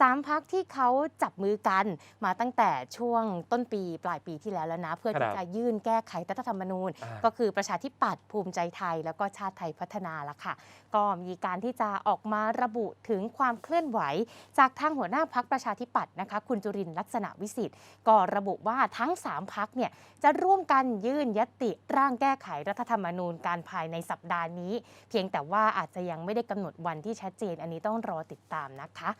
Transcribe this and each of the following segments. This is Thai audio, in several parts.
สามพักที่เขาจับมือกันมาตั้งแต่ช่วงต้นปีปลายปีที่แล้วแล้วนะ เพื่อครัที่บจะยื่นแก้ไขรัฐธรรมนูญอ่าก็คือประชาธิปัตย์ภูมิใจไทย แล้วก็ชาติไทยพัฒนาละค่ะ ก็มีการที่จะออกมาระบุถึงความเคลื่อนไหว จากทางหัวหน้าพักประชาธิปัตย์นะคะ คุณจุรินทร์ลักษณะวิสิทธิ์ก็ระบุว่าทั้ง 3พักเนี่ยจะร่วมกันยื่นยติร่างแก้ไขรัฐธรรมนูญการภายในสัปดาห์นี้ เพียงแต่ว่าอาจจะยังไม่ได้กำหนดวันที่ชัดเจน อันนี้ต้องรอติดตามนะคะ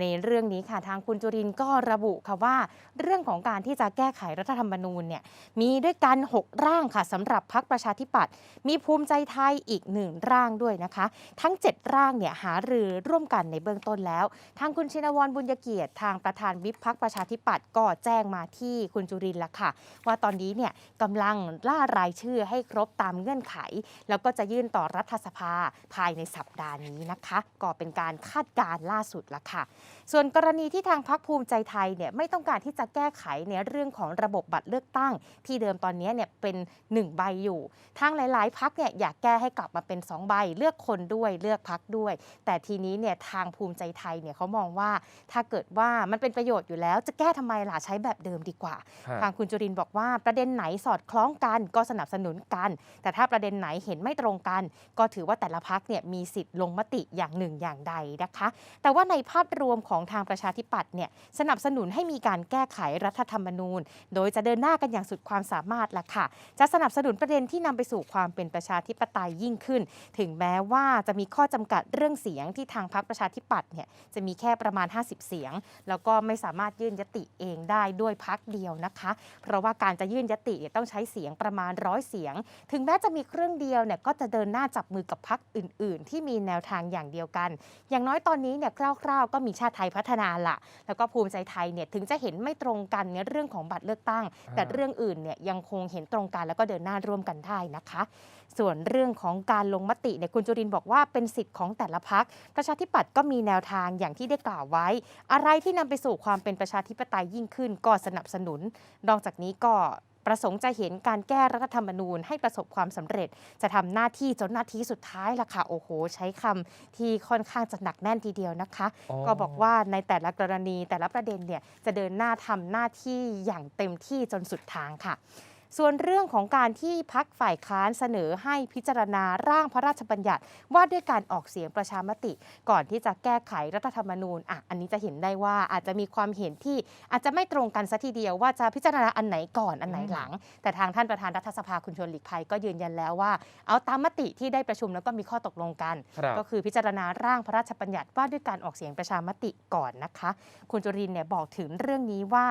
ในเรื่องนี้ค่ะทางคุณจุรินก็ระบุค่ะว่า เรื่องของการที่จะแก้ไขรัฐธรรมนูญเนี่ยมีด้วยกัน 6 ร่างค่ะสำหรับพักประชาธิปัตย์มีภูมิใจไทยอีกหนึ่งร่างด้วยนะคะ ทั้ง 7 ร่างเนี่ยหารือร่วมกันในเบื้องต้นแล้ว ทางคุณชินวรบุญยเกียรติ ทางประธานวิปพักประชาธิปัตย์ก็แจ้งมาที่คุณจุรินล้วค่ะ ว่าตอนนี้เนี่ยกำลังล่ารายชื่อให้ครบตามเงื่อนไข แล้วก็จะยื่นต่อรัฐสภาภายในสัปดาห์นี้นะคะ ก็เป็นการคาดการณ์ล่าสุดละค่ะส่วนกรณีที่ทางพักภูมิใจไทยเนี่ยไม่ต้องการที่จะแก้ไขในเรื่องของระบบบัตรเลือกตั้ง ที่เดิมตอนนี้เนี่ยเป็น 1 ใบอยู่ทางหลาย ๆ พักเนี่ยอยากแก้ให้กลับมาเป็น 2 ใบ เลือกคนด้วยเลือกพักด้วย แต่ทีนี้เนี่ยทางภูมิใจไทยเนี่ยเขามองว่าถ้าเกิดว่ามันเป็นประโยชน์อยู่แล้ว จะแก้ทำไมล่ะใช้แบบเดิมดีกว่าฮะทางคุณจุรินทร์บอกว่าประเด็นไหนสอดคล้องกันก็สนับสนุนกัน แต่ถ้าประเด็นไหนเห็นไม่ตรงกัน ก็ถือว่าแต่ละพักเนี่ยมีสิทธิ์ลงมติอย่างหนึ่งอย่างใดนะคะ แต่ว่าในภาพรวมของทางประชาธิปัตย์เนี่ยสนับสนุนให้มีการแก้ไขรัฐธรรมนูญ โดยจะเดินหน้ากันอย่างสุดความสามารถละค่ะ จะสนับสนุนประเด็นที่นำไปสู่ความเป็นประชาธิปไตยยิ่งขึ้น ถึงแม้ว่าจะมีข้อจำกัดเรื่องเสียงที่ทางพรรคประชาธิปัตย์เนี่ยจะมีแค่ประมาณ 50 เสียง แล้วก็ไม่สามารถยื่นยติเองได้ด้วยพักเดียวนะคะ เพราะว่าการจะยื่นยติต้องใช้เสียงประมาณร้อยเสียง ถึงแม้จะมีเครื่องเดียวเนี่ยก็จะเดินหน้าจับมือกับพักอื่น ๆ ที่มีแนวทางอย่างเดียวกัน อย่างน้อยตอนนี้เนี่ยคร่าว ๆ ก็มีชาติไทยพัฒนาละแล้วก็ภูมิใจไทยเนี่ยถึงจะเห็นไม่ตรงกันในเรื่องของบัตรเลือกตั้ง แต่เรื่องอื่นเนี่ยยังคงเห็นตรงกันแล้วก็เดินหน้าร่วมกันได้นะคะ ส่วนเรื่องของการลงมติเนี่ยคุณจุรินทร์บอกว่าเป็นสิทธิ์ของแต่ละพักประชาธิปัตย์ก็มีแนวทางอย่างที่ได้กล่าวไว้ อะไรที่นำไปสู่ความเป็นประชาธิปไตยยิ่งขึ้นก็สนับสนุน นอกจากนี้ก็ ประสงค์จะเห็นการแก้รัฐธรรมนูญให้ประสบความสำเร็จ จะทำหน้าที่จนหน้าที่สุดท้ายล่ะค่ะโอ้โห ใช้คำที่ค่อนข้างจะหนักแน่นทีเดียวนะคะอ๋อก็บอกว่าในแต่ละกรณีแต่ละประเด็นเนี่ยจะเดินหน้าทำหน้าที่อย่างเต็มที่จนสุดทางค่ะ ส่วนเรื่องของการที่พักฝ่ายค้านเสนอให้พิจารณาร่างพระราชบัญญัติ ว่าด้วยการออกเสียงประชามติ ก่อนที่จะแก้ไขรัฐธรรมนูญอะอันนี้จะเห็นได้ว่าอาจจะมีความเห็นที่อาจจะไม่ตรงกันซะทีเดียวว่าจะพิจารณาอันไหนก่อนอันไหนหลัง แต่ทางท่านประธานรัฐสภาคุณชวนหลีกภัยก็ยืนยันแล้วว่า เอาตามมติที่ได้ประชุมแล้วก็มีข้อตกลงกันครับก็คือพิจารณาร่างพระราชบัญญัติว่าด้วยการออกเสียงประชามติก่อนนะคะ คุณจุรินทร์เนี่ยบอกถึงเรื่องนี้ว่า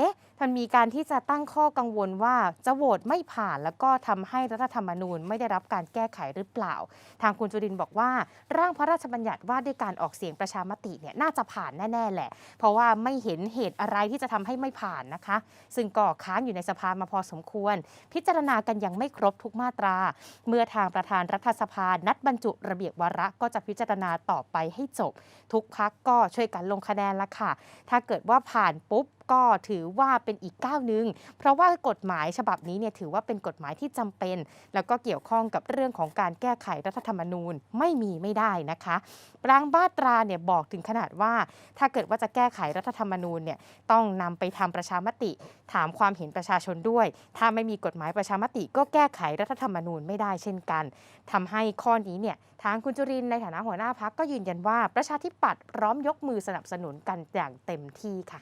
เอ๊ะมันมีการที่จะตั้งข้อกังวลว่าจะโหวตไม่ผ่าน แล้วก็ทำให้รัฐธรรมนูญไม่ได้รับการแก้ไขหรือเปล่า ทางคุณจุรินบอกว่า ร่างพระราชบัญญัติว่าด้วยการออกเสียงประชามติเนี่ยน่าจะผ่านแน่ ๆ แหละ เพราะว่าไม่เห็นเหตุอะไรที่จะทำให้ไม่ผ่านนะคะ ซึ่งก็ค้างอยู่ในสภามาพอสมควร พิจารณากันยังไม่ครบทุกมาตรา เมื่อทางประธานรัฐสภานัดบรรจุระเบียบวาระก็จะพิจารณาต่อไปให้จบ ทุกพักก็ช่วยกันลงคะแนนละค่ะ ถ้าเกิดว่าผ่านปุ๊บ ก็ถือว่าเป็นอีกก้าวหนึ่งเพราะว่ากฎหมายฉบับนี้เนี่ยถือว่าเป็นกฎหมายที่จำเป็น แล้วก็เกี่ยวข้องกับเรื่องของการแก้ไขรัฐธรรมนูญไม่มีไม่ได้นะคะปรางบ้าตราเนี่ยบอกถึงขนาดว่า ถ้าเกิดว่าจะแก้ไขรัฐธรรมนูญเนี่ยต้องนำไปทำประชามติ ถามความเห็นประชาชนด้วย ถ้าไม่มีกฎหมายประชามติ ก็แก้ไขรัฐธรรมนูญไม่ได้เช่นกันทำให้ข้อนี้เนี่ยทางคุณจุรินในฐานะหัวหน้าพักก็ยืนยันว่าประชาธิปัตย์พร้อมยกมือสนับสนุนกันอย่างเต็มที่ค่ะ